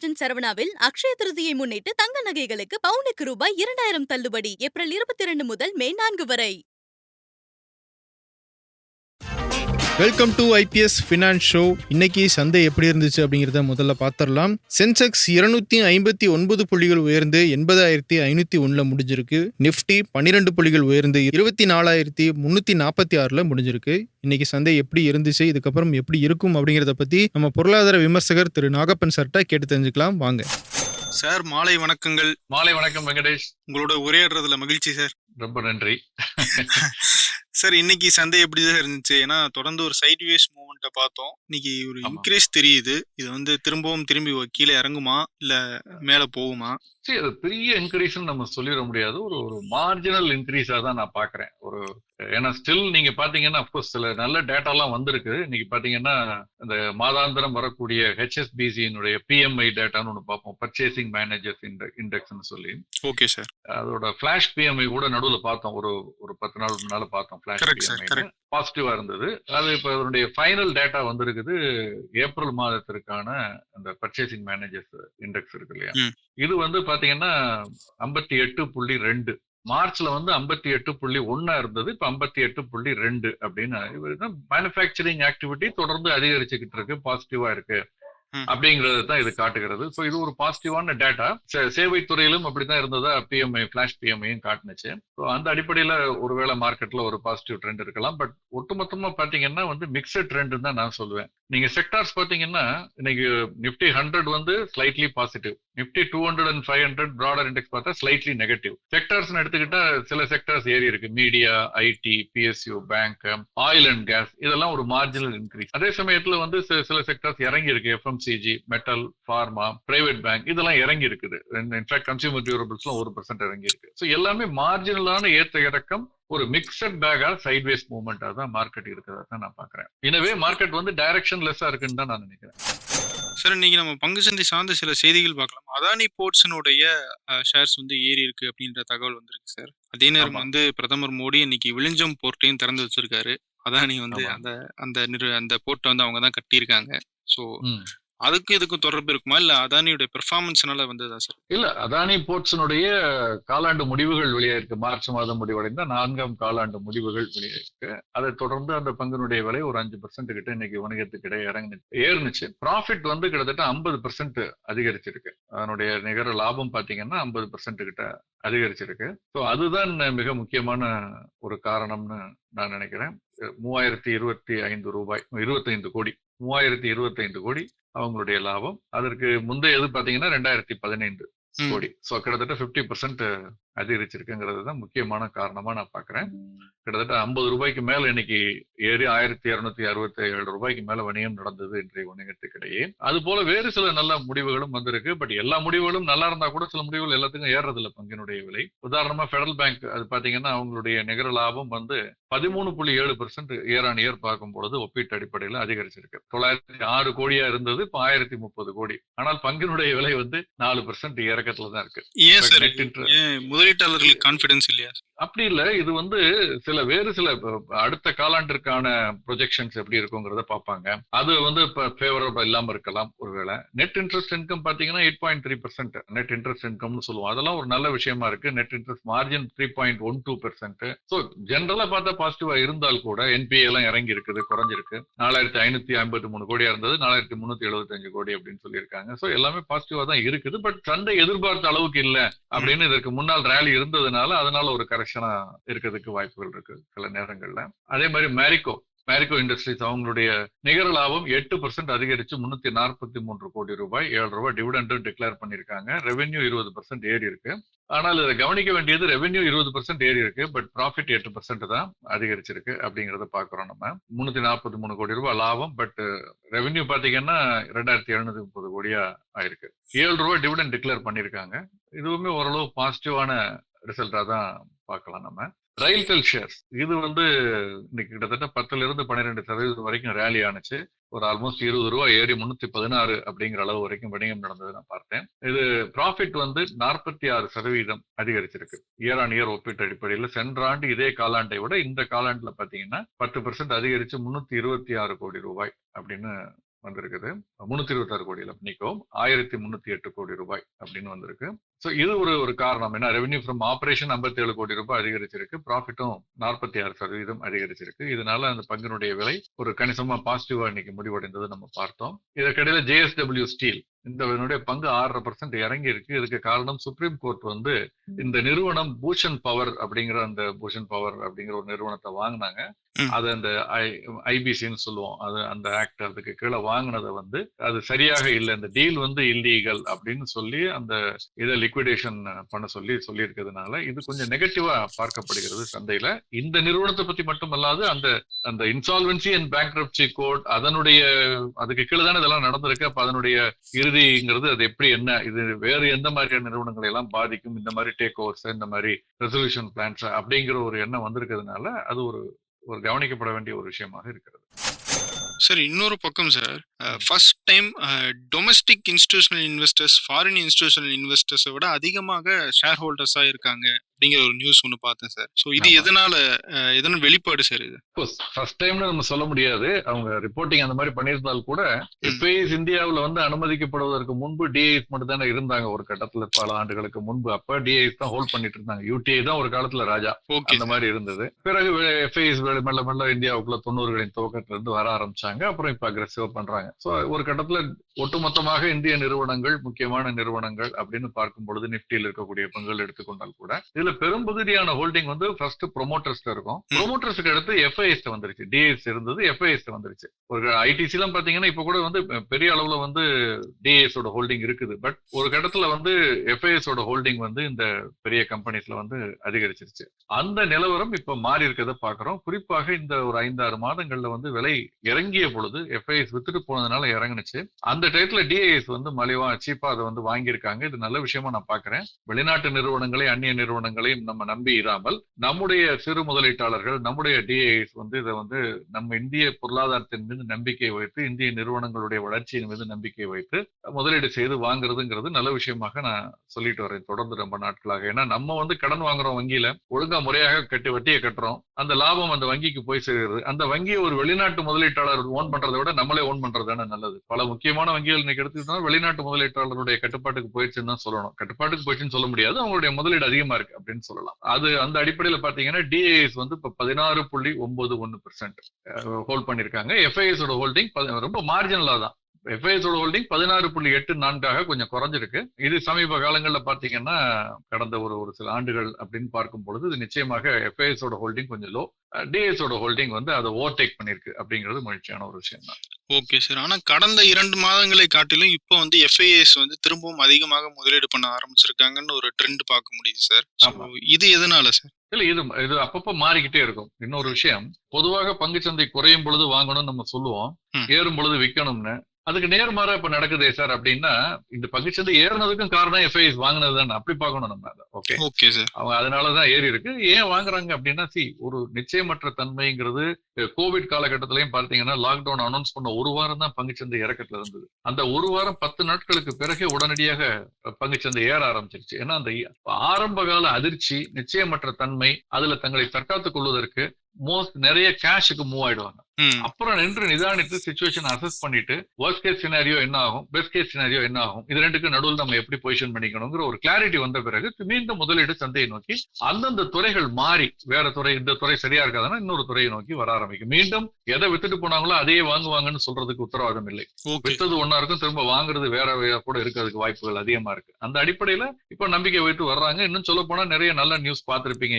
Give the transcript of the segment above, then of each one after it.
Legend சரவணாவில் Akshaya Tritiya முன்னிட்டு தங்க நகைகளுக்கு பவுனுக்கு ரூபாய் இரண்டாயிரம் தள்ளுபடி ஏப்ரல் இருபத்தி இரண்டு முதல் மே நான்கு வரை. Welcome to IPS finance show இன்னைக்கு சந்தை எப்படி இருந்துச்சு அப்படிங்கிறத முதல்ல பார்த்துடலாம். சென்செக்ஸ் இருநூத்தி ஐம்பத்தி ஒன்பது புள்ளிகள் உயர்ந்து எண்பதாயிரத்தி ஐநூத்தி ஒண்ணுல முடிஞ்சிருக்கு. நிஃப்டி பன்னிரெண்டு புள்ளிகள் உயர்ந்து இருபத்தி நாலாயிரத்தி முன்னூத்தி நாற்பத்தி ஆறுல முடிஞ்சிருக்கு. இன்னைக்கு சந்தை எப்படி இருந்துச்சு இதுக்கப்புறம் எப்படி இருக்கும் அப்படிங்கிறத பத்தி நம்ம பொருளாதார விமர்சகர் திரு நாகப்பன் சார்ட்ட கேட்டு தெரிஞ்சுக்கலாம். வாங்க. சார் மாலை வணக்கங்கள். மாலை வணக்கம் வெங்கடேஷ். உங்களோட உரையாடுறதுல மகிழ்ச்சி சார் ரொம்ப நன்றி. சார் இன்னைக்கு சந்தை எப்படி சார் இருந்துச்சு? ஏன்னா தொடர்ந்து ஒரு சைட் வேஸ் மூவ்மெண்ட்டை பார்த்தோம். இன்னைக்கு ஒரு ஆமா. இன்க்ரீஸ் தெரியுது. இது வந்து திரும்பவும் திரும்பி கீழே இறங்குமா? இல்ல மேல போகுமா? சரி அது பெரிய இன்க்ரீஸ் நம்ம சொல்லிட முடியாது. ஒரு ஒரு மார்ஜினல் இன்க்ரீஸா தான் நான் பாக்குறேன். ஒரு ஏன்னா ஸ்டில் நீங்க பாத்தீங்கன்னா அப்கோர்ஸ் சில நல்ல டேட்டாலாம் வந்திருக்கு. இன்னைக்கு பாத்தீங்கன்னா இந்த மாதாந்திரம் வரக்கூடிய ஹெச்எஸ்பிசியினுடைய பிஎம்ஐ டேட்டான்னு ஒன்று பார்ப்போம். பர்ச்சேசிங் மேனேஜர்ஸ் இண்டெக்ஸ்னு சொல்லி. ஓகே சார் அதோட ஃபிளாஷ் பிஎம்ஐ கூட நடுவில் பார்த்தோம். ஒரு ஒரு பத்து நாள் முன்னால பார்த்தோம் ஃபிளாஷ் பிஎம்ஐ. பாசிட்டிவா இருந்தது. அது இப்போ அதனுடைய ஃபைனல் டேட்டா வந்திருக்குது. ஏப்ரல் மாதத்திற்கான அந்த பர்ச்சேசிங் மேனேஜர்ஸ் இண்டெக்ஸ் இருக்கு இல்லையா. இது வந்து பாத்தீங்கன்னா ஐம்பத்தி எட்டு புள்ளி ரெண்டு. மார்ச்ல வந்து ஐம்பத்தி எட்டு புள்ளி ஒன்னா இருந்தது இப்ப ஐம்பத்தி எட்டு புள்ளி ரெண்டு அப்படின்னு. மேனுபேக்சரிங் ஆக்டிவிட்டி தொடர்ந்து அதிகரிச்சுக்கிட்டு இருக்கு பாசிட்டிவா இருக்கு. அப்படிங்கறது தான் இது காட்டுகிறது. ஸோ இது ஒரு பாசிட்டிவான டேட்டா சேவை துறையிலும் அப்படிதான் இருந்ததா? பிஎம்ஐ பிளாஷ் பிஎம்ஐயும் காட்டுனுச்சு. ஸோ அந்த அடிப்படையில ஒருவேளை மார்க்கெட்ல ஒரு பாசிட்டிவ் ட்ரெண்ட் இருக்கலாம். பட் ஒட்டுமொத்தமா பாத்தீங்கன்னா வந்து மிக்சட் ட்ரெண்ட் தான் நான் சொல்லுவேன் நீங்க செக்டார்ஸ் பாத்தீங்கன்னா இன்னைக்கு நிப்டி ஹண்ட்ரட் வந்து slightly positive Nifty two hundred and five hundred broader index பார்த்தா ஸ்லைட்லி நெகட்டிவ் செக்டர்ஸ் எடுத்துக்கிட்டா சில செக்டார்ஸ் ஏறி இருக்கு. Media IT PSU bank oil and gas இதெல்லாம் ஒரு மார்ஜினல் இன்க்ரீஸ் அதே சமயத்துல வந்து சில செக்டார்ஸ் இறங்கி இருக்கு. FMCG metal pharma private bank இதெல்லாம் இறங்கி இருக்குது இன்ஃபேக்ட் கன்சியூமர் டியூரபிள்ஸ்லாம் ஒரு பர்சன்ட் இறங்கி இருக்கு ஸோ எல்லாமே மார்ஜினலான ஏற்ற இறக்கம் ஒரு மிக்சட் பேக்கா சைட்வேஸ் மூவ்மெண்டா தான் மார்க்கெட் இருக்கிறதா தான் நான் பாக்குறேன் எனவே மார்க்கெட் வந்து டைரக்ஷன் லெஸ்ஸா இருக்குன்னு தான் நான் நினைக்கிறேன். சார் இன்னைக்கு நம்ம பங்கு சந்தை சார்ந்த சில செய்திகள் பார்க்கலாம். அதானி போர்ட்ஸினுடைய ஷேர்ஸ் வந்து ஏறி இருக்கு அப்படின்ற தகவல் வந்திருக்கு சார் அதே நேரம். வந்து பிரதமர் மோடி இன்னைக்கு விழிஞ்சம் போர்ட்டையும் திறந்து வச்சிருக்காரு. அதானி வந்து. அந்த அந்த நிறு அந்த போர்ட்டை வந்து அவங்க தான் கட்டியிருக்காங்க. ஸோ அதுக்கு இதுக்கும் தொடர்பு இருக்குமா? இல்ல அதானியோட பெர்ஃபார்மன்ஸ்னால வந்ததா சார்? இல்ல அதானி போர்ட்ஸினுடைய காலாண்டு முடிவுகள் வெளியாயிருக்கு மார்ச் மாதம் முடிவடைந்த நான்காம் காலாண்டு முடிவுகள் வெளியாயிருக்கு அதை தொடர்ந்து அந்த பங்கினுடைய விலை ஒரு அஞ்சு பர்சன்ட் கிட்ட இன்னைக்கு வணிகத்துக்கு இடையே இறங்கு ஏறுனுச்சு. ப்ராஃபிட் வந்து கிட்டத்தட்ட ஐம்பது பர்சன்ட் அதிகரிச்சிருக்கு. அதனுடைய நிகர லாபம் பாத்தீங்கன்னா ஐம்பது பர்சன்ட் கிட்ட அதிகரிச்சிருக்கு. ஸோ அதுதான் மிக முக்கியமான ஒரு காரணம்னு நான் நினைக்கிறேன். மூவாயிரத்தி இருபத்தி ஐந்து ரூபாய் இருபத்தைந்து கோடி மூவாயிரத்தி இருபத்தைந்து கோடி அவங்களுடைய லாபம் அதற்கு முந்தையது பாத்தீங்கன்னா ரெண்டாயிரத்தி பதினைந்து. கோடி ஸோ கிட்டத்தட்ட ஃபிஃப்டி பர்சன்ட் அதிகரிச்சிருக்குங்கிறது தான் முக்கியமான காரணமா நான் பாக்குறேன். கிட்டத்தட்ட ஐம்பது ரூபாய்க்கு மேல இன்னைக்கு ஏறி ஆயிரத்தி இருநூத்தி அறுபத்தி ஏழு ரூபாய்க்கு மேல வணிகம் நடந்தது இன்றைய வணிகத்துக்கிடையே. அது போல வேறு சில நல்ல முடிவுகளும் வந்திருக்கு. பட் எல்லா முடிவுகளும் நல்லா இருந்தா கூட சில முடிவுகள் எல்லாத்துக்கும் ஏறது இல்ல பங்கினுடைய விலை. உதாரணமா ஃபெடரல் பேங்க் அது பாத்தீங்கன்னா அவங்களுடைய நிகர லாபம் வந்து பதிமூணு புள்ளி ஏழு பர்சன்ட் இயர் ஆன் இயர் பார்க்கும் பொழுது ஒப்பீட்டு அடிப்படையில் அதிகரிச்சிருக்கு. தொள்ளாயிரத்தி ஆறு கோடியா இருந்தது இப்போ ஆயிரத்தி முப்பது கோடி. ஆனால் பங்கினுடைய விலை வந்து நாலு பர்சன்ட் இறக்கத்துல தான் இருக்கு. ஏன் முதலீட்டாளர்களுக்கு கான்பிடன்ஸ் இல்லையா? அப்படி இல்ல. இது வந்து சில வேறு சில அடுத்த காலாண்டிற்கான ப்ரொஜெக்ஷன்ஸ் எப்படி இருக்குங்கிறத பார்ப்பாங்க. அது வந்து ஃபேவரபிள் இல்லாம இருக்கலாம் ஒருவேளை. நெட் இன்ட்ரெஸ்ட் இன்கம் பாத்தீங்கன்னா eight point three percent net interest இன்கம்னு சொல்லுவோம். அதெல்லாம் ஒரு நல்ல விஷயமா இருக்கு. Net interest margin three point one two percent so ஜென்ரலா பார்த்தா பாசிட்டிவா இருந்தால் கூட என்பிஏ எல்லாம் இறங்கி இருக்குது குறைஞ்சிருக்கு. நாலாயிரத்தி ஐநூத்தி ஐம்பத்தி மூணு கோடியா இருந்தது. நாலாயிரத்தி முன்னூத்தி எழுபத்தஞ்சு கோடி அப்படின்னு சொல்லியிருக்காங்க. ஸோ எல்லாமே பாசிட்டிவா தான் இருக்குது. பட் சந்தை எதிர்பார்த்த அளவுக்கு இல்ல அப்படின்னு இதற்கு முன்னால் ரேலி இருந்ததுனால அதனால ஒரு கரெக்ஷனா இருக்கிறதுக்கு வாய்ப்புகள் இருக்கு சில நேரங்கள்ல. அதே மாதிரி மேரிகோ மேரிகோ இண்டஸ்ட்ரீஸ் அவங்களுடைய நிகர லாபம் எட்டு பர்சன்ட் அதிகரிச்சு முன்னூத்தி நாற்பத்தி மூன்று கோடி ரூபாய் ஏழு ரூபாய் டிவிடெண்டும் டிக்ளேர் பண்ணியிருக்காங்க. ரெவென்யூ இருபது பர்சன்ட் ஏறி இருக்கு. ஆனால் இதை கவனிக்க வேண்டியது ரெவென்யூ இருபது பர்சன்ட் ஏறி இருக்கு பட் ப்ராஃபிட் எட்டு பர்சன்ட் தான் அதிகரிச்சிருக்கு அப்படிங்கறத பாக்குறோம் நம்ம. முன்னூத்தி நாற்பத்தி மூணு கோடி ரூபாய் லாபம் பட் ரெவென்யூ பாத்தீங்கன்னா ரெண்டாயிரத்தி எழுநூத்தி முப்பது கோடியா ஆயிருக்கு. ஏழு ரூபாய் டிவிடெண்ட் டிக்ளேர் பண்ணியிருக்காங்க. இதுவுமே ஓரளவு பாசிட்டிவான ரிசல்ட்டா தான் பார்க்கலாம் நம்ம. ரயில்டெல் ஷேர்ஸ் இது வந்து இன்னைக்கு கிட்டத்தட்ட பத்துல இருந்து பன்னிரெண்டு சதவீதம் வரைக்கும் ரேலி ஆனுச்சு. ஒரு ஆல்மோஸ்ட் இருபது ரூபாய் ஏறி முன்னூத்தி பதினாறு அப்படிங்கிற அளவு வரைக்கும் வணிகம் நடந்தது நான் பார்த்தேன். இது ப்ராஃபிட் வந்து நாற்பத்தி ஆறு சதவீதம் அதிகரிச்சிருக்கு. இயர் ஆன் இயர் ஒப்பீட்டு அடிப்படையில் சென்ற ஆண்டு இதே காலாண்டை விட இந்த காலாண்டுல பாத்தீங்கன்னா பத்து பெர்சென்ட் அதிகரிச்சு முன்னூத்தி இருபத்தி ஆறு கோடி ரூபாய் அப்படின்னு வந்திருக்குது. முன்னூத்தி இருபத்தாறு கோடியில் மன்னிக்கவும் ஆயிரத்தி முன்னூத்தி எட்டு கோடி ரூபாய் அப்படின்னு வந்திருக்கு. ஸோ இது ஒரு ஒரு காரணம். ஏன்னா ரெவென்யூ ஃப்ரம் ஆபரேஷன் 57 கோடி ரூபாய் அதிகரிச்சிருக்கு. ப்ராஃபிட்டும் நாற்பத்தி ஆறு சதவீதம் அதிகரிச்சிருக்கு. இதனால அந்த பங்கினுடைய விலை ஒரு கணிசமா பாசிட்டிவா இன்னைக்கு முடிவடைந்தது நம்ம பார்த்தோம். இதற்கிடையில ஜேஎஸ்டபிள்யூ ஸ்டீல் இந்த பங்கு ஆறரை பர்சன்ட் இறங்கி இருக்கு இதுக்கு காரணம் சுப்ரீம் கோர்ட் வந்து இந்த நிறுவனம் பூஷன் பவர் அப்படிங்கிற அந்த பூஷன் பவர் அப்படிங்கிற ஒரு நிறுவனத்தை வாங்கினாங்க. அது அந்த ஐபிசின்னு சொல்லுவோம். அது அந்த ஆக்ட் அதுக்கு கீழே வாங்கினதை வந்து அது சரியாக இல்லை. இந்த டீல் வந்து இல்லீகல் அப்படின்னு சொல்லி அந்த இதை லிக்விடேஷன் பண்ண சொல்லி சொல்லி இருக்கிறதுனால இது கொஞ்சம் நெகட்டிவா பார்க்கப்படுகிறது சந்தையில. இந்த நிறுவனத்தை பத்தி மட்டுமல்லாது அந்த அந்த இன்சால்வன்சி அண்ட் பேங்க்ரப்சி கோட் அதனுடைய அதுக்கு கீழே தானே இதெல்லாம் நடந்திருக்கு. அப்ப அதனுடைய இறுதிங்கிறது அது எப்படி என்ன? இது வேறு எந்த மாதிரியான நிறுவனங்களை எல்லாம் பாதிக்கும்? இந்த மாதிரி டேக் ஓவர்ஸ் இந்த மாதிரி ரெசல்யூஷன் பிளான்ஸ் அப்படிங்கிற ஒரு எண்ணம் வந்திருக்கிறதுனால அது ஒரு ஒரு கவனிக்கப்பட வேண்டிய ஒரு விஷயமாக இருக்கிறது. சார் இன்னொரு பக்கம் sir first time domestic institutional investors foreign institutional இன்வெஸ்டர்ஸை விட அதிகமாக ஷேர் ஹோல்டர்ஸா இருக்காங்க. அப்படிங்கிற ஒரு நியூஸ் ஒன்று பார்த்தேன் சார் ஸோ இது. எதனால எதனால வெளிப்பாடு சார் இது? ஃபர்ஸ்ட் டைம்னு நம்ம சொல்ல முடியாது. அவங்க ரிப்போர்ட்டிங் அந்த மாதிரி பண்ணியிருந்தால் கூட எஃப்ஐஎஸ் இந்தியாவுல வந்து அனுமதிக்கப்படுவதற்கு முன்பு டிஐஎஸ் மட்டும் தானே இருந்தாங்க. ஒரு கட்டத்துல பல ஆண்டுகளுக்கு முன்பு. அப்ப டிஐஎஸ் தான் ஹோல்ட் பண்ணிட்டு இருந்தாங்க யூடிஐ தான் ஒரு காலத்துல ராஜா. அந்த மாதிரி இருந்தது. பிறகு எஃப்ஐஎஸ் மெல்ல மெல்ல இந்தியாவுக்குள்ள தொண்ணூறுகளின் துவக்கத்துல இருந்து வர ஆரம்பிச்சாங்க. அப்புறம் இப்ப அக்ரெசிவா பண்றாங்க. சோ ஒரு கட்டத்துல ஒட்டுமொத்தமாக இந்திய நிறுவனங்கள் முக்கியமான நிறுவனங்கள் அப்படின்னு பார்க்கும் பொழுது நிப்டியில் இருக்கக்கூடிய பங்குகள் எடுத்துக்கொண்டால் கூட இதுல பெரும்பகுதியான ஹோல்டிங் வந்து ஃபர்ஸ்ட் ப்ரொமோட்டர்ஸ் இருக்கும். ப்ரொமோட்டர்ஸ்க்கு அடுத்து எஃப்ஐஎஸ் வந்துருச்சு. டிஎஸ் இருந்தது எஃப்ஐஎஸ் வந்துருச்சு. ஒரு ஐடிசி எல்லாம் பாத்தீங்கன்னா இப்ப கூட வந்து பெரிய அளவுல வந்து டிஎஸ் ஓட ஹோல்டிங் இருக்குது. பட் ஒரு கட்டத்துல வந்து எஃப்ஐஎஸ் ஓட ஹோல்டிங் வந்து இந்த பெரிய கம்பெனிஸ்ல வந்து அதிகரிச்சிருச்சு. அந்த நிலவரம் இப்ப மாறி இருக்கிறத பாக்குறோம். குறிப்பாக இந்த ஒரு ஐந்தாறு மாதங்கள்ல வந்து விலை இறங்கிய பொழுது எஃப்ஐஎஸ் வித்துட்டு போனதுனால இறங்குனுச்சு. அந்த டயத்துல டிஐஎஸ் வந்து மலிவா சீப்பா அதை வந்து வாங்கியிருக்காங்க. இது நல்ல விஷயமா நான் பாக்குறேன். வெளிநாட்டு நிறுவனங்களை அந்நிய நிறுவனங்களை நம்ம நம்பி இராமல் நம்முடைய சிறு முதலீட்டாளர்கள் நம்முடைய டிஐஸ் வந்து இதை வந்து நம்ம இந்திய பொருளாதாரத்தின் மீது நம்பிக்கை வைத்து இந்திய நிறுவனங்களுடைய வளர்ச்சியின் மீது நம்பிக்கை வைத்து முதலீடு செய்து வாங்குறதுங்கிறது நல்ல விஷயமாக நான் சொல்லிட்டு வரேன் தொடர்ந்து ரொம்ப நாட்களாக. ஏன்னா நம்ம வந்து கடன் வாங்குறோம் வங்கியில ஒழுங்கா முறையாக கட்டி வட்டியை கட்டுறோம். அந்த லாபம் அந்த வங்கிக்கு போய் சேர்கிறது அந்த வங்கியை ஒரு வெளிநாட்டு முதலீட்டாளர் ஓன் பண்றதை விட நம்மளே ஓன் பண்றதுதானே நல்லது. பல முக்கியமான வங்கிகள் இன்னைக்கு எடுத்துக்கிட்டோம்னா வெளிநாட்டு முதலீட்டாளருடைய கட்டுப்பாட்டுக்கு போயிடுச்சுன்னு தான் சொல்லணும். கட்டுப்பாட்டுக்கு போயிடுச்சுன்னு சொல்ல முடியாது. அவங்களுடைய முதலீடு அதிகமா இருக்கு. அப்படின்னு சொல்லலாம். அது அந்த அடிப்படையில பாத்தீங்கன்னா டிஐஎஸ் வந்து இப்ப பதினாறு புள்ளி ஒன்பது ஒன்னு பெர்சென்ட் ஹோல்ட் பண்ணிருக்காங்க. எஃப்ஐஎஸோட ஓட ஹோல்டிங் ரொம்ப மார்ஜினலா தான். எஃப்ஐஎஸ் ஓட ஹோல்டிங் பதினாறு புள்ளி எட்டு நான்காக கொஞ்சம் குறைஞ்சிருக்கு. இது சமீப காலங்களில் பாத்தீங்கன்னா கடந்த ஒரு ஒரு சில ஆண்டுகள் அப்படின்னு பார்க்கும் பொழுது இது நிச்சயமாக எஃப்ஐஎஸ் ஓட ஹோல்டிங் கொஞ்சம் லோ டிஎஸ் ஓட ஹோல்டிங் வந்து அதை ஓவர்டேக் பண்ணிருக்கு அப்படிங்கிறது மகிழ்ச்சியான ஒரு விஷயம் தான். ஓகே சார் ஆனா கடந்த இரண்டு மாதங்களை காட்டிலும் இப்போ வந்து எஃப்ஐஎஸ் வந்து திரும்பவும் அதிகமாக முதலீடு பண்ண ஆரம்பிச்சிருக்காங்கன்னு ஒரு ட்ரெண்ட் பார்க்க முடியுது சார். இது எதனால சார் இல்ல இது இது அப்பப்ப மாறிக்கிட்டே இருக்கும். இன்னொரு விஷயம் பொதுவாக பங்குச்சந்தை குறையும் பொழுது வாங்கணும்னு நம்ம சொல்லுவோம். ஏறும் பொழுது விற்கணும்னு அதுக்கு நேர்மாறா இப்ப நடக்குதே சார் அப்படின்னா இந்த பங்குச்சந்தை ஏறினதுக்கும் காரணம் எஃப்ஐஎஸ் வாங்கினது தானே. அப்படி பார்க்கணும் நம்ம அதை. ஓகே ஓகே சார் அவங்க அதனாலதான் ஏறி இருக்கு. ஏன் வாங்குறாங்க அப்படின்னா சி ஒரு நிச்சயமற்ற தன்மைங்கிறது கோவிட் காலகட்டத்திலையும் பார்த்தீங்கன்னா லாக்டவுன் அனௌன்ஸ் பண்ண ஒரு வாரம் தான் பங்குச்சந்தை இறக்கத்துல இருந்தது. அந்த ஒரு வாரம் பத்து நாட்களுக்கு பிறகு உடனடியாக பங்குச்சந்தை ஏற ஆரம்பிச்சிருச்சு. ஏன்னா அந்த ஆரம்ப கால அதிர்ச்சி நிச்சயமற்ற தன்மை அதுல தங்களை தற்காத்துக் கொள்வதற்கு நிறைய கேஷுக்கு மூவ் ஆயிடுவாங்க. அப்புறம் நின்று நிதானித்து சுச்சுவேஷன் அசஸ் பண்ணிட்டு ஒர்ஸ்ட் கேஸ் சினாரியோ என்ன ஆகும்? பெஸ்ட் கேஸ் சினாரியோ என்ன ஆகும்? இது ரெண்டுக்கு நடுவில் நம்ம எப்படி பொசிஷன் பண்ணிக்கணுங்கிற ஒரு கிளாரிட்டி வந்த பிறகு மீண்டும் முதலீடு சந்தையை நோக்கி அந்தந்த துறைகள் மாறி வேற துறை இந்த துறை சரியா இருக்காதுன்னா இன்னொரு துறையை நோக்கி வர ஆரம்பிக்கும். மீண்டும் எதை வித்துட்டு போனாங்களோ அதையே வாங்குவாங்கன்னு சொல்றதுக்கு உத்தரவாதம் இல்லை. வித்தது ஒன்னா இருக்கும் திரும்ப வாங்குறது வேற வேற கூட இருக்கிறதுக்கு வாய்ப்புகள் அதிகமா இருக்கு. அந்த அடிப்படையில இப்ப நம்பிக்கை வைத்து வர்றாங்க. இன்னும் சொல்ல போனா நிறைய நல்ல நியூஸ் பார்த்திருப்பீங்க.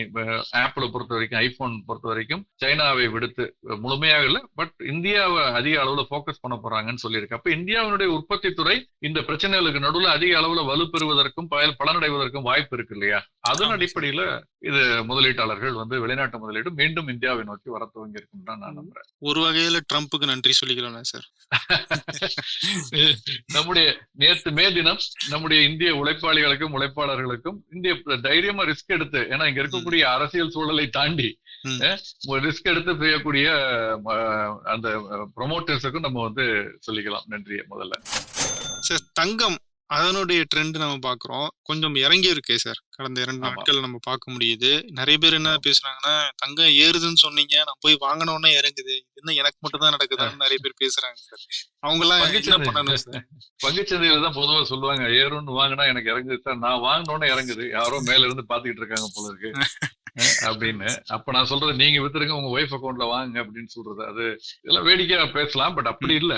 ஆப்பிளை பொறுத்த வரைக்கும் ஐபோன் பொறுத்த வரைக்கும் சைனாவை விடுத்து முழுமையாக இல்ல பட் இந்தியாவை அதிக அளவுல போக்கஸ் பண்ண போறாங்கன்னு சொல்லியிருக்கு. அப்ப இந்தியாவினுடைய உற்பத்தி துறை இந்த பிரச்சனைகளுக்கு நடுவுல அதிக அளவுல வலுப்பெறுவதற்கும் பயன் பலனடைவதற்கும் வாய்ப்பு இருக்கு இல்லையா? அதன். அடிப்படையில இது முதலீட்டாளர்கள் வந்து வெளிநாட்டு முதலீடு மீண்டும் இந்தியாவை நோக்கி வர துவங்கி இருக்கும் தான் நான் நம்புறேன். ஒரு வகையில ட்ரம்ப்புக்கு நன்றி சொல்லிக்கலாம் சார். நம்முடைய நேற்று மே தினம் நம்முடைய இந்திய உழைப்பாளிகளுக்கும் உழைப்பாளர்களுக்கும் இந்திய தைரியமா ரிஸ்க் எடுத்து ஏன்னா இங்க இருக்கக்கூடிய அரசியல் சூழலை தாண்டி. ரிஸ்க் எடுத்து செய்யக்கூடிய அந்த ப்ரொமோட்டர்ஸுக்கும் நம்ம வந்து சொல்லிக்கலாம். நன்றியை முதல்ல. சார் தங்கம் அதனுடைய ட்ரெண்ட் நம்ம பாக்குறோம் கொஞ்சம் இறங்கி இருக்கே சார் கடந்த இரண்டு. நாட்கள் நம்ம பார்க்க முடியுது. நிறைய பேர் என்ன பேசுறாங்கன்னா தங்கம் ஏறுதுன்னு சொன்னீங்க நான் போய் வாங்கின உடனே இறங்குது. என்ன எனக்கு மட்டும் தான் நடக்குதான்னு நிறைய பேர் பேசுறாங்க சார் அவங்க எல்லாம். பண்ணணும் சார் பங்குச்சந்தையில தான் பொதுவா சொல்லுவாங்க ஏறும்னு வாங்கினா எனக்கு இறங்குது சார் நான் வாங்கினோன்னே இறங்குது. யாரோ மேல இருந்து பாத்துக்கிட்டு இருக்காங்க போல இருக்கு. அப்படின்னு. அப்ப நான் சொல்றது நீங்க வித்துருங்க உங்க ஒய்ஃப் அக்கௌண்ட்ல வாங்குங்க அப்படின்னு சொல்றது. அது இதெல்லாம் வேடிக்கையா பேசலாம் பட் அப்படி இல்ல.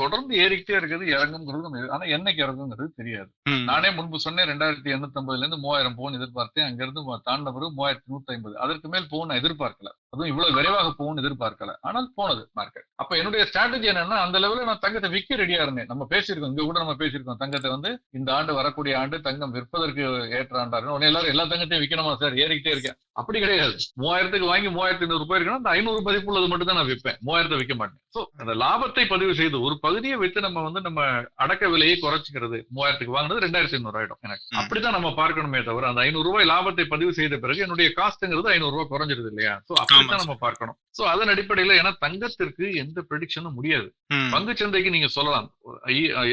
தொடர்ந்து ஏறிக்கிட்டே இருக்குது இறங்குங்கிறது ஆனா என்னைக்கு இறங்குங்கிறது தெரியாது. நானே முன்பு சொன்னேன் ரெண்டாயிரத்தி எண்ணூத்தி ஐம்பதுல இருந்து மூவாயிரம் பவுன் எதிர்பார்த்தேன் அங்க இருந்து தாண்டின பிறகு மூவாயிரத்தி நூத்தி ஐம்பது. அதற்கு மேல் போகும் நான் எதிர்பார்க்கல. அதுவும் இவ்வளவு விரைவாக போகும்னு எதிர்பார்க்கல. ஆனால் போனது மார்க்கெட் அப்ப என்னுடைய ஸ்ட்ராட்டஜி என்னன்னா அந்த லெவலில் நான் தங்கத்தை விற்க ரெடியா இருந்தேன். நம்ம பேசியிருக்கோம் இங்க கூட நம்ம பேசியிருக்கோம் தங்கத்தை வந்து இந்த ஆண்டு வரக்கூடிய ஆண்டு தங்கம் விற்பதற்கு ஏற்ற ஆண்டா. உடனே எல்லாரும் எல்லா தங்கத்தையும் விற்கணுமா சார்? ஏறிக்கிட்டே இருக்கேன். அப்படி கிடையாது. மூவாயிரத்துக்கு வாங்கி மூவாயிரத்தி ஐநூறு ரூபாய் இருக்குன்னா அந்த ஐநூறு மதிப்பு உள்ளது மட்டும் தான் நான் விற்பேன். மூவாயிரத்தை விற்க மாட்டேன். சோ அந்த லாபத்தை பதிவு செய்து ஒரு பகுதியை வித்து நம்ம வந்து நம்ம அடக்க விலையை குறைச்சிக்கிறது மூவாயிரத்துக்கு வாங்கினது ரெண்டாயிரத்தி ஐநூறு ஆயிடும் எனக்கு. அப்படிதான் நம்ம பார்க்கணுமே தவிர அந்த ஐநூறு ரூபாய் லாபத்தை பதிவு செய்த பிறகு என்னுடைய காஸ்ட்ங்கிறது ஐநூறு ரூபாய் குறைஞ்சிருது இல்லையா? சோ அப்படித்தான் நம்ம பார்க்கணும். சோ அதன் அடிப்படையில ஏன்னா தங்கத்திற்கு எந்த ப்ரெடிக்ஷனும் முடியாது. பங்கு சந்தைக்கு நீங்க சொல்லலாம்.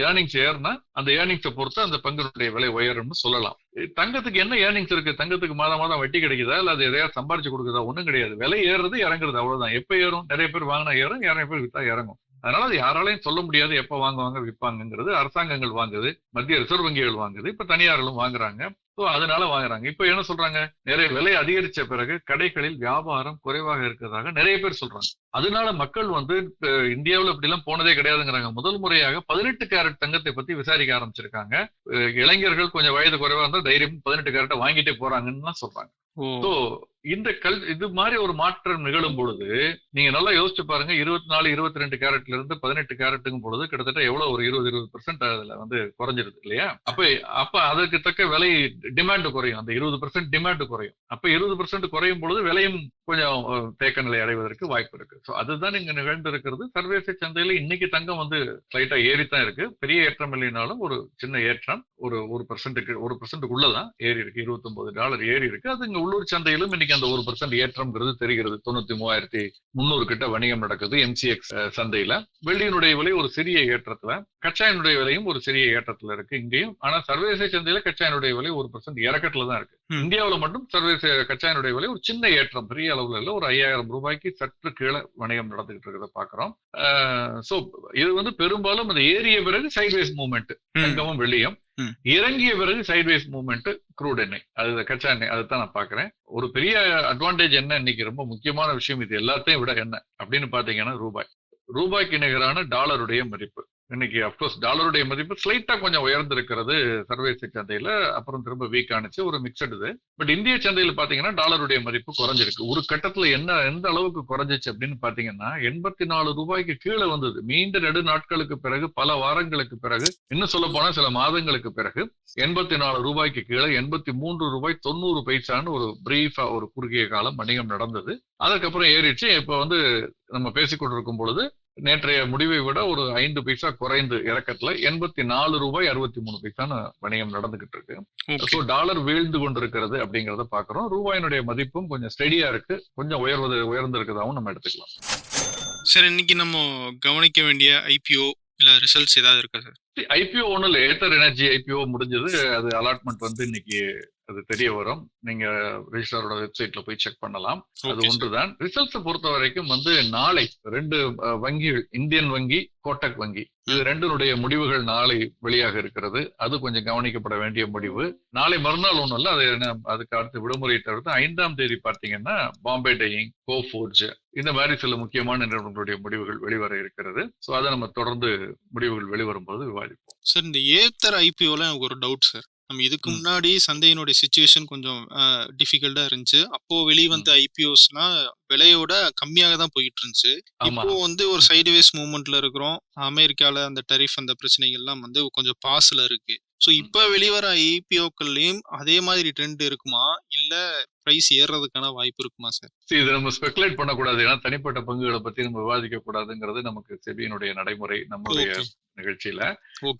ஏர்னிங்ஸ் ஏறினா அந்த ஏர்னிங்ஸை பொறுத்து அந்த பங்குடைய விலை உயரும்னு சொல்லலாம். தங்கத்துக்கு என்ன ஏர்னிங்ஸ் இருக்கு? தங்கத்துக்கு மாதம் மாதம் வட்டி கிடைக்குதா? இல்ல அது எதையா சம்பாரிச்சு கொடுக்குதா? ஒன்றும் கிடையாது. விலை ஏறுறது இறங்குறது அவ்வளவுதான். எப்ப ஏறும்? நிறைய பேர் வாங்கினா ஏறும் நிறைய பேர் வித்தா இறங்கும். அதனால அது யாராலையும் சொல்ல முடியாது எப்ப வாங்குவாங்க விற்பாங்கங்கிறது அரசாங்கங்கள் வாங்குது மத்திய ரிசர்வ் வங்கிகள் வாங்குது. இப்ப தனியார்களும் வாங்குறாங்க. ஸோ அதனால வாங்குறாங்க. இப்போ என்ன சொல்றாங்க? நிறைய விலை அதிகரிச்ச பிறகு கடைகளில் வியாபாரம் குறைவாக இருக்கிறதாக நிறைய பேர் சொல்றாங்க. அதனால மக்கள் வந்து இந்தியாவில் இந்தியாவுல இப்படி எல்லாம் போனதே கிடையாதுங்கிறாங்க. முதல் முறையாக பதினெட்டு கேரட் தங்கத்தை பத்தி விசாரிக்க ஆரம்பிச்சிருக்காங்க. இளைஞர்கள் கொஞ்சம் வயது குறைவா இருந்தால் தைரியம் பதினெட்டு கேரட்டை வாங்கிட்டே போறாங்கன்னு சொல்றாங்க. சோ இந்த கல் இது மாதிரி ஒரு மாற்றம் நிகழும் பொழுது நீங்க நல்லா யோசிச்சு பாருங்க இருபத்தி நாலு இருபத்தி ரெண்டு கேரட்ல இருந்து பதினெட்டு கேரட்டுங்கும் பொழுது கிட்டத்தட்ட எவ்வளவு ஒரு இருபது இருபது பெர்சென்ட் அதுல வந்து குறைஞ்சிருது இல்லையா? அப்ப அப்ப அதற்கு தக்க விலை டிமாண்ட் குறையும். அந்த இருபது பெர்சென்ட் டிமாண்ட் குறையும். அப்ப இருபது பெர்சென்ட் குறையும் பொழுது விலையும் கொஞ்சம் தேக்க நிலை அடைவதற்கு வாய்ப்பு இருக்கு. ஸோ அதுதான் இங்க நிகழ்ந்து இருக்கிறது சர்வதேச சந்தையில இன்னைக்கு தங்கம் வந்து ஸ்லைட்டா ஏறித்தான் இருக்கு. பெரிய ஏற்றம் இல்லைனாலும் ஒரு சின்ன ஏற்றம் ஒரு ஒரு பெர்சென்ட்டுக்கு ஒரு பெர்சென்ட்டுக்குள்ளதான் ஏறி இருக்கு. இருபத்தி ஒன்பது டாலர் ஏறி இருக்கு. அது இங்க உள்ளூர் சந்தையிலும் இன்னைக்கு அந்த ஒரு பெர்சென்ட் ஏற்றம்ங்கிறது தெரிகிறது தொண்ணூத்தி மூவாயிரத்தி முந்நூறு கிட்ட வணிகம் நடக்குது எம்சிஎக்ஸ் சந்தையில வெள்ளியினுடைய விலை ஒரு சிறிய ஏற்றத்துல கச்சாயினுடைய விலையும் ஒரு சிறிய ஏற்றத்துல இருக்கு இங்கேயும் ஆனா சர்வதேச சந்தையில கச்சாயினுடைய விலை ஒரு பெர்சென்ட் இறக்கத்துல தான் இருக்கு. இந்தியாவுல மட்டும் சர்வதேச கச்சாயினுடைய விலை ஒரு சின்ன ஏற்றம் பெரிய அளவுல இல்ல ஒரு ஐயாயிரம் ரூபாய்க்கு சற்று கீழே வணிகம் நடந்துகிட்டு இருக்கிறத பாக்குறோம் சோ இது வந்து பெரும்பாலும் அது ஏறிய பிறகு சைட்வேஸ் மூவ்மெண்ட். தங்கமும் வெள்ளியும். இறங்கிய பிறகு சைட்வைஸ் மூவ்மெண்ட் க்ரூட் எண்ணெய். அது கச்சா எண்ணெய். அதை தான் நான் பாக்குறேன் ஒரு பெரிய அட்வான்டேஜ் என்ன இன்னைக்கு? ரொம்ப முக்கியமான விஷயம். இது எல்லாத்தையும் விட என்ன? அப்படின்னு பாத்தீங்கன்னா ரூபாய். ரூபாய்க்கு நிகரான டாலருடைய மதிப்பு. இன்னைக்கு அப்கோர்ஸ் டாலருடைய மதிப்பு ஸ்லைட்டா கொஞ்சம் உயர்ந்திருக்கிறது சர்வதேச சந்தையில. அப்புறம் திரும்ப வீக் ஆனிச்சு ஒரு மிக்சடு இது. பட் இந்திய சந்தையில பாத்தீங்கன்னா டாலருடைய மதிப்பு குறைஞ்சிருக்கு. ஒரு கட்டத்துல என்ன எந்த அளவுக்கு குறைஞ்சிச்சு அப்படின்னு பாத்தீங்கன்னா எண்பத்தி நாலு ரூபாய்க்கு கீழே வந்தது. மீண்ட நெடு நாட்களுக்கு பிறகு பல வாரங்களுக்கு பிறகு இன்னும் சொல்ல போனா சில மாதங்களுக்கு பிறகு எண்பத்தி நாலு ரூபாய்க்கு கீழே எண்பத்தி மூன்று ரூபாய் தொண்ணூறு பைசான்னு ஒரு பிரீஃபா ஒரு குறுகிய காலம் வணிகம் நடந்தது. அதுக்கப்புறம் ஏறிச்சு இப்ப வந்து நம்ம பேசிக்கொண்டிருக்கும் பொழுது நேற்றைய முடிவை விட ஒரு ஐந்து பைசா குறைந்து இறக்கத்துல எண்பத்தி நாலு ரூபாய் அறுபத்தி மூணு பைசான்னு வணிகம் நடந்துகிட்டு இருக்கு. ஸோ டாலர் வீழ்ந்து கொண்டிருக்கிறது அப்படிங்கறத பாக்குறோம். ரூபாயினுடைய மதிப்பும் கொஞ்சம் ஸ்டெடியா இருக்கு. கொஞ்சம் உயர்வது உயர்ந்திருக்கிறதாவும் நம்ம எடுத்துக்கலாம். சார் இன்னைக்கு நம்ம கவனிக்க வேண்டிய ஐபிஓ இல்ல ரிசல்ட்ஸ் ஏதாவது இருக்கா சார் ஐபிஓ ஒண்ணுல ஏத்தர் எனர்ஜி ஐபிஓ முடிஞ்சது. அது அலாட்மெண்ட் வந்து இன்னைக்கு அது தெரிய வரும். நீங்க ரிஜிஸ்டரோட வெப்சைட்ல போய் செக் பண்ணலாம். அது ஒன்றுதான். ரிசல்ட்ஸ் பொறுத்த வரைக்கும் வந்து நாளை ரெண்டு வங்கிகள் இந்தியன் வங்கி கோட்டக் வங்கி. இது ரெண்டினுடைய முடிவுகள் நாளை வெளியாக இருக்கிறது. அது கொஞ்சம் கவனிக்கப்பட வேண்டிய முடிவு. நாளை மறுநாள் ஒண்ணும் இல்ல அது என்ன அதுக்கு அடுத்து விடுமுறையை தவிர்த்து ஐந்தாம் தேதி பார்த்தீங்கன்னா பாம்பே டையிங் கோஃபோர்ஜ் இந்த மாதிரி சில முக்கியமான நிறுவனங்களுடைய முடிவுகள் வெளிவர இருக்கிறது. ஸோ அதை நம்ம தொடர்ந்து முடிவுகள் வெளிவரும்போது விவாதிப்போம் சார் இந்த ஏத்தர் ஐபிஓல எனக்கு ஒரு டவுட் சார். நம்ம இதுக்கு. முன்னாடி சந்தையினுடைய சுச்சுவேஷன் கொஞ்சம் டிஃபிகல்ட்டா இருந்துச்சு. அப்போ வெளிவந்த ஐபிஓஸ்லாம் விலையோட கம்மியாக தான் போயிட்டு இருந்துச்சு இப்போ வந்து ஒரு சைடுவேஸ் மூவ்மெண்ட்ல இருக்கிறோம். அமெரிக்கால அந்த டெரிஃப் அந்த பிரச்சனைகள்லாம் வந்து கொஞ்சம் பாஸ்ல இருக்கு. ஸோ இப்போ வெளிவர ஐபிஓக்கள்லயும் அதே மாதிரி ட்ரெண்ட் இருக்குமா? இல்ல பிரைஸ் ஏறுறதுக்கான வாய்ப்பு இருக்குமா சார்? இது நம்ம ஸ்பெகுலேட் பண்ணக்கூடாது. ஏன்னா தனிப்பட்ட பங்குகளை பத்தி நம்ம விவாதிக்க கூடாதுங்கிறது நமக்கு செபியினுடைய நடைமுறை நம்மளுடைய நிகழ்ச்சியில.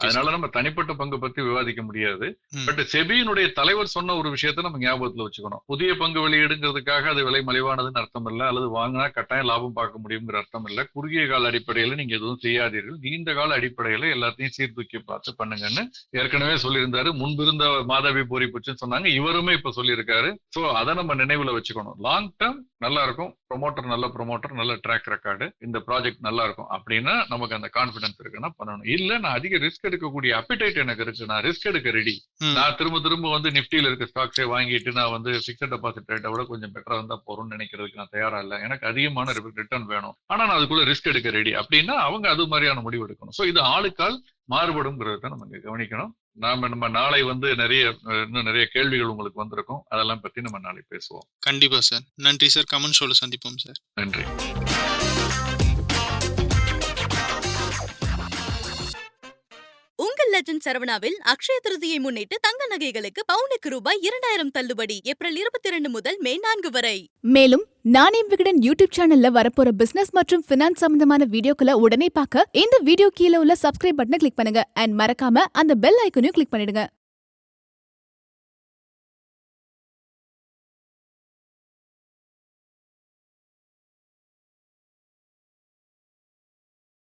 அதனால நம்ம தனிப்பட்ட பங்கு பத்தி விவாதிக்க முடியாது. பட் செபியினுடைய தலைவர் சொன்ன ஒரு விஷயத்த நம்ம ஞாபகத்துல வச்சுக்கணும். புதிய பங்கு வெளியீடுங்கிறதுக்காக அது விலை மலிவானதுன்னு அர்த்தம் இல்ல. அல்லது வாங்கினா கட்டாயம் லாபம் பார்க்க முடியுங்கிற அர்த்தம் இல்ல. குறுகிய கால அடிப்படையில நீங்க எதுவும் செய்யாதீர்கள். நீண்ட கால அடிப்படையில எல்லாத்தையும் சீர்தூக்கி பார்த்து பண்ணுங்கன்னு ஏற்கனவே ஏற்கனவே சொல்லியிருந்தாரு முன்பிருந்த மாதவி போரி போச்சுன்னு சொன்னாங்க. இவருமே இப்ப சொல்லியிருக்காரு. சோ அதை நம்ம நினைவுல வச்சுக்கணும். லாங் டேர்ம் நல்லா இருக்கும். ப்ரொமோட்டர் நல்ல ப்ரொமோட்டர் நல்ல ட்ராக் ரெக்கார்டு இந்த ப்ராஜெக்ட் நல்லா இருக்கும் அப்படின்னா நமக்கு அந்த கான்பிடன்ஸ் இருக்குன்னா பண்ணணும். இல்ல நான் அதிக ரிஸ்க் எடுக்கக்கூடிய அப்பிடைட் எனக்கு இருக்கு நான் ரிஸ்க் எடுக்க ரெடி. நான் திரும்ப திரும்ப வந்து நிப்டியில இருக்க ஸ்டாக்ஸே வாங்கிட்டு நான் வந்து பிக்சட் டெபாசிட் ரேட்டை விட கொஞ்சம் பெட்டரா இருந்தா போறோம்னு நினைக்கிறதுக்கு நான் தயாரா இல்ல. எனக்கு அதிகமான ரிட்டர்ன் வேணும். ஆனா நான் அதுக்குள்ள ரிஸ்க் எடுக்க ரெடி அப்படின்னா அவங்க அது மாதிரியான முடிவு எடுக்கணும். சோ இது ஆளுக்கால் மாறுபடுங்கிறத நம்ம கவனிக்கணும். நாம நம்ம நாளை வந்து நிறைய இன்னும் நிறைய கேள்விகள் உங்களுக்கு வந்திருக்கும். அதெல்லாம் பத்தி நம்ம நாளை பேசுவோம். கண்டிப்பா சார். நன்றி சார். கமெண்ட் ஷோல சந்திப்போம் சார். நன்றி. லெஜண்ட் சரவணாவில் அக்ஷய திருதியை முன்னிட்டு தங்க நகைகளுக்கு பவுனுக்கு ரூபாய் இரண்டாயிரம் தள்ளுபடி ஏப்ரல் இருபத்தி இரண்டு முதல் மே நான்கு வரை. மேலும் நானே விகடன் யூடியூப் சேனல்ல வரப்போற பிசினஸ் மற்றும் பினான்ஸ் சம்பந்தமான வீடியோக்களை உடனே பார்க்க இந்த வீடியோ கீழே உள்ள சப்ஸ்கிரைப் பட்டனை கிளிக் பண்ணுங்க. அண்ட் மறக்காம அந்த பெல் ஐக்கனையும் கிளிக் பண்ணிடுங்க.